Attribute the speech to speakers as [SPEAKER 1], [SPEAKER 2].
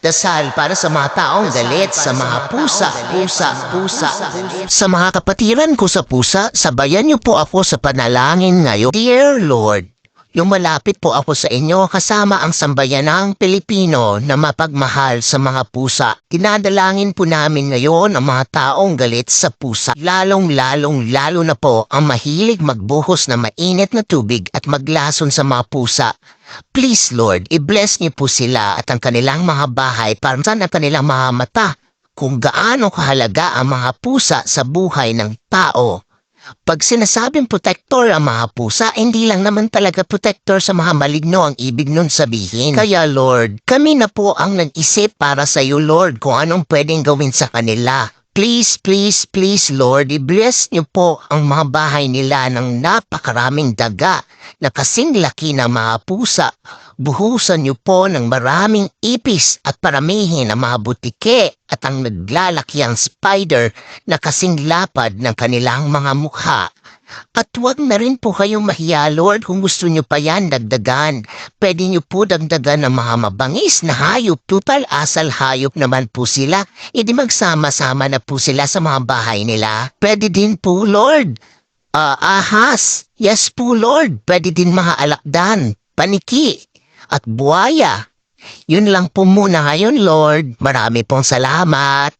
[SPEAKER 1] Dasal para sa mga taong galit, sa mga pusa, pusa, pusa. Sa mga kapatiran ko sa pusa, sabayan niyo po ako sa panalangin ngayon. Dear Lord, yung malapit po ako sa inyo kasama ang sambayanang Pilipino na mapagmahal sa mga pusa. Dinadalangin po namin ngayon ang mga taong galit sa pusa. Lalong-lalong lalo na po ang mahilig magbuhos na mainit na tubig at maglason sa mga pusa. Please Lord, i-bless niyo po sila at ang kanilang mga bahay para sa ang kanilang mga mata kung gaano kahalaga ang mga pusa sa buhay ng tao. Pag sinasabing protector ang mga pusa, hindi lang naman talaga protector sa mga maligno ang ibig nun sabihin. Kaya Lord, kami na po ang nag-isip para sa iyo Lord kung anong pwedeng gawin sa kanila. Please, please, please Lord, i-bless niyo po ang mga bahay nila ng napakaraming daga na kasing laki ng mga pusa. Buhusan niyo po ng maraming ipis at paramihin ang mga butike at ang naglalakiang spider na kasing lapad ng kanilang mga mukha. At huwag na rin po kayong mahiya, Lord, kung gusto niyo pa yan dagdagan. Pwede niyo po dagdagan ng mga mabangis na hayop. Tutal asal hayop naman po sila. Hindi magsama-sama na po sila sa mga bahay nila. Pwede din po, Lord. Ah, ahas. Yes po, Lord. Pwede din mga alakdan, paniki, at buwaya. Yun lang po muna ngayon, Lord. Marami pong salamat.